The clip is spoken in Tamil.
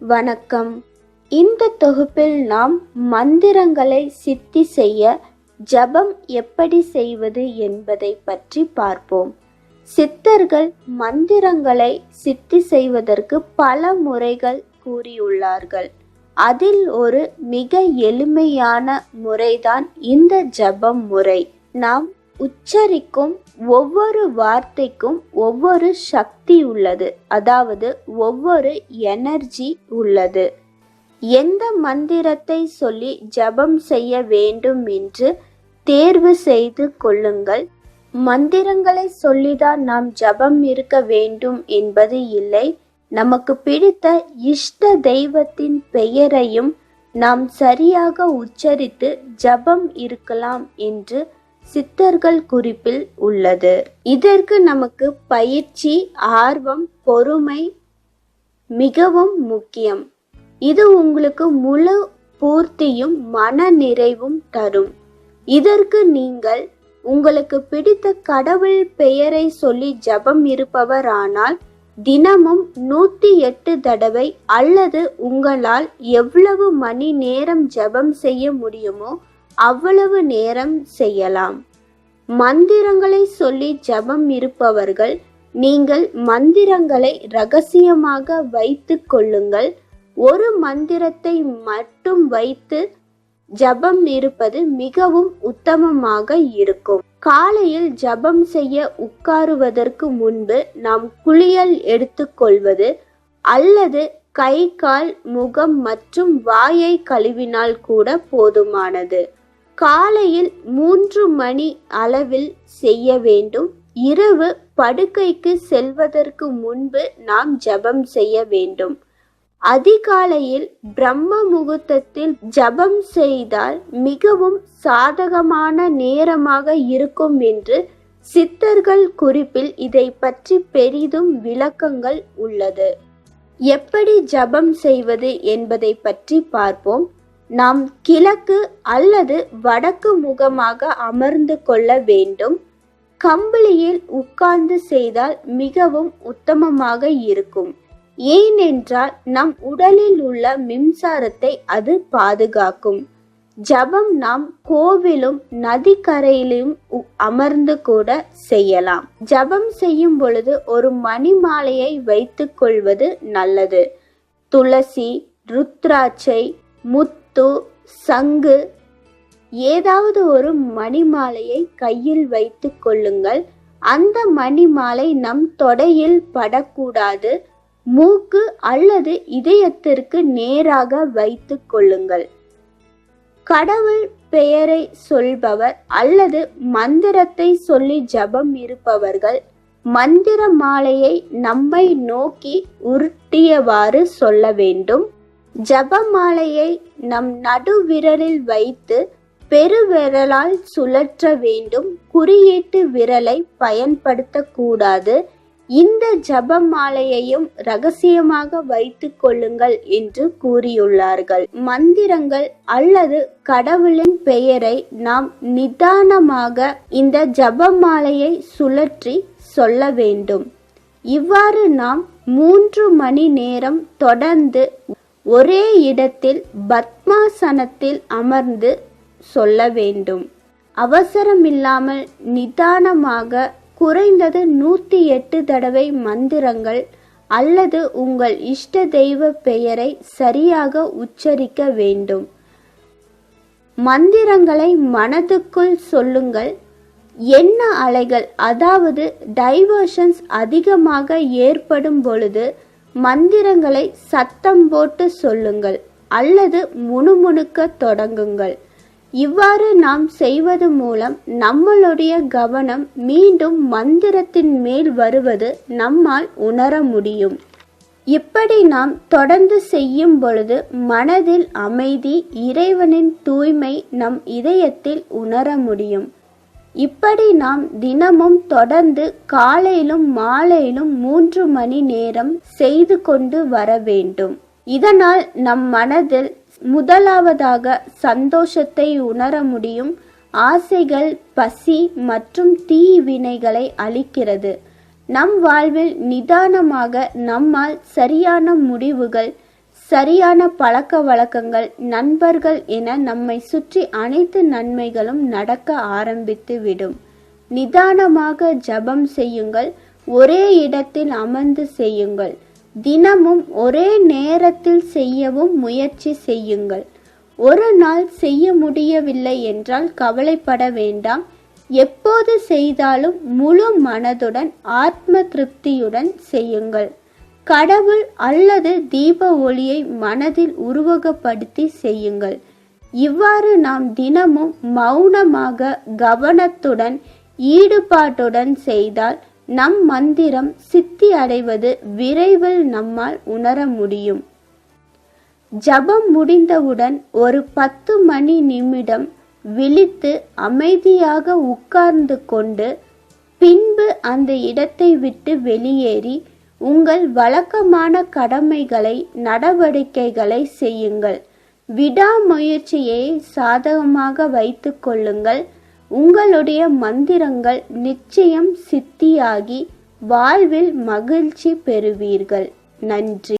வணக்கம். இந்த தொகுப்பில் நாம் மந்திரங்களை சித்தி செய்ய ஜபம் எப்படி செய்வது என்பதை பற்றி பார்ப்போம். சித்தர்கள் மந்திரங்களை சித்தி செய்வதற்கு பல முறைகள் கூறியுள்ளார்கள். அதில் ஒரு மிக எளிமையான முறைதான் இந்த ஜபம் முறை. நாம் உச்சரிக்கும் ஒவ்வொரு வார்த்தைக்கும் ஒவ்வொரு சக்தி உள்ளது. அதாவது ஒவ்வொரு எனர்ஜி உள்ளது. எந்த மந்திரத்தை சொல்லி ஜபம் செய்ய வேண்டும் என்று தேர்வு செய்து கொள்ளுங்கள். மந்திரங்களை சொல்லிதான் நாம் ஜபம் இருக்க வேண்டும் என்பது இல்லை. நமக்கு பிடித்த இஷ்ட தெய்வத்தின் பெயரையும் நாம் சரியாக உச்சரித்து ஜபம் இருக்கலாம் என்று சித்தர்கள் குறிப்பில் உள்ளது. இதற்கு நமக்கு பயிற்சி ஆர்வம் பொறுமை மிகவும் முக்கியம். இது உங்களுக்கு முழு பூர்த்தியும் மன நிறைவும் தரும். இதற்கு நீங்கள் உங்களுக்கு பிடித்த கடவுள் பெயரை சொல்லி ஜபம் இருப்பவரானால் தினமும் நூத்தி எட்டு தடவை அல்லது உங்களால் எவ்வளவு மணி நேரம் ஜபம் செய்ய முடியுமோ அவ்வளவு நேரம் செய்யலாம். மந்திரங்களை சொல்லி ஜபம் இருப்பவர்கள் நீங்கள் மந்திரங்களை ரகசியமாக வைத்து கொள்ளுங்கள். ஒரு மந்திரத்தை மட்டும் வைத்து ஜபம் இருப்பது மிகவும் உத்தமமாக இருக்கும். காலையில் ஜபம் செய்ய உட்காருவதற்கு முன்பு நாம் குளியல் எடுத்துக்கொள்வது அல்லது கை கால் முகம் மற்றும் வாயை கழுவினால் கூட போதுமானது. காலையில் மூன்று மணி அளவில் செய்ய வேண்டும். இரவு படுக்கைக்கு செல்வதற்கு முன்பு நாம் ஜபம் செய்ய வேண்டும். அதிகாலையில் பிரம்ம முகூர்த்தத்தில் ஜபம் செய்தால் மிகவும் சாதகமான நேரமாக இருக்கும் என்று சித்தர்கள் குறிப்பில் இதை பற்றி பெரிதும் விளக்கங்கள் உள்ளது. எப்படி ஜபம் செய்வது என்பதை பற்றி பார்ப்போம். நாம் கிழக்கு அல்லது வடக்கு முகமாக அமர்ந்து கொள்ள வேண்டும். கம்பளியில் உட்கார்ந்து செய்தால் மிகவும் உத்தமமாக இருக்கும். ஏனென்றால் நம் உடலில் உள்ள மின்சாரத்தை அது பாதுகாக்கும். ஜபம் நாம் கோவிலும் நதிக்கரையிலும் அமர்ந்து கூட செய்யலாம். ஜபம் செய்யும் பொழுது ஒரு மணி மாலையை வைத்துக் கொள்வது நல்லது. துளசி ருத்ராட்சை முத்து சங்கு. ஏதாவது ஒரு மணிமாலையை கையில் வைத்து கொள்ளுங்கள். அந்த மணிமாலை நம் தொடையில் படக்கூடாது. மூக்கு அல்லது இதயத்திற்கு நேராக வைத்து கொள்ளுங்கள். கடவுள் பெயரை சொல்பவர் அல்லது மந்திரத்தை சொல்லி ஜபம் இருப்பவர்கள் மந்திர மாலையை நம்மை நோக்கி உருட்டியவாறு சொல்ல வேண்டும். ஜபமாலையை நம் நடுவிரலில் வைத்து பெருவிரலால் சுழற்ற வேண்டும். குறியீட்டு விரலை பயன்படுத்தக்கூடாது. இந்த ஜபமாலையையும் ரகசியமாக வைத்து கொள்ளுங்கள் என்று கூறியுள்ளார்கள். மந்திரங்கள் அல்லது கடவுளின் பெயரை நாம் நிதானமாக இந்த ஜபமாலையை சுழற்றி சொல்ல வேண்டும். இவ்வாறு நாம் மூன்று மணி நேரம் தொடர்ந்து ஒரே இடத்தில் பத்மாசனத்தில் அமர்ந்து சொல்ல வேண்டும். அவசரமில்லாமல் நிதானமாக குறைந்தது நூத்தி எட்டு தடவை மந்திரங்கள் அல்லது உங்கள் இஷ்ட தெய்வ பெயரை சரியாக உச்சரிக்க வேண்டும். மந்திரங்களை மனதுக்குள் சொல்லுங்கள். என்ன அலைகள்? அதாவது டைவர்ஷன்ஸ் அதிகமாக ஏற்படும் பொழுது மந்திரங்களை சத்தம் போட்டு சொல்லுங்கள் அல்லது முணுமுணுக்க தொடங்குங்கள். இவ்வாறு நாம் செய்வது மூலம் நம்மளுடைய கவனம் மீண்டும் மந்திரத்தின் மேல் வருவது நம்மால் உணர முடியும். இப்படி நாம் தொடர்ந்து செய்யும் பொழுது மனதில் அமைதி இறைவனின் தூய்மை நம் இதயத்தில் உணர முடியும். இப்படி நாம் தினமும் தொடர்ந்து காலையிலும் மாலையிலும் மூன்று மணி நேரம் செய்து கொண்டு வர வேண்டும். இதனால் நம் மனதில் முதலாவதாக சந்தோஷத்தை உணர முடியும். ஆசைகள் பசி மற்றும் தீ வினைகளை அளிக்கிறது. நம் வாழ்வில் நிதானமாக நம்மால் சரியான முடிவுகள் சரியான பழக்க வழக்கங்கள் நண்பர்கள் என நம்மை சுற்றி அனைத்து நன்மைகளும் நடக்க ஆரம்பித்து விடும். நிதானமாக ஜபம் செய்யுங்கள் ஒரே இடத்தில் அமர்ந்து செய்யுங்கள். தினமும் ஒரே நேரத்தில் செய்யவும் முயற்சி செய்யுங்கள். ஒரு நாள் செய்ய முடியவில்லை என்றால் கவலைப்பட வேண்டாம். எப்போது செய்தாலும் முழு மனதுடன் ஆத்ம திருப்தியுடன் செய்யுங்கள். கடவுள் அல்லது தீப ஒளியை மனதில் உருவகப்படுத்தி செய்யுங்கள். இவ்வாறு நாம் தினமும் மௌனமாக கவனத்துடன் ஈடுபாட்டுடன் செய்தால் நம் மந்திரம் சித்தி அடைவது விரைவில் நம்மால் உணர முடியும். ஜபம் முடிந்தவுடன் ஒரு பத்து மணி நிமிடம் விழித்து அமைதியாக உட்கார்ந்து கொண்டு பின்பு அந்த இடத்தை விட்டு வெளியேறி உங்கள் வழக்கமான கடமைகளை நடவடிக்கைகளை செய்யுங்கள். விடாமுயற்சியை சாதகமாக வைத்து கொள்ளுங்கள். உங்களுடைய மந்திரங்கள் நிச்சயம் சித்தியாகி வாழ்வில் மகிழ்ச்சி பெறுவீர்கள். நன்றி.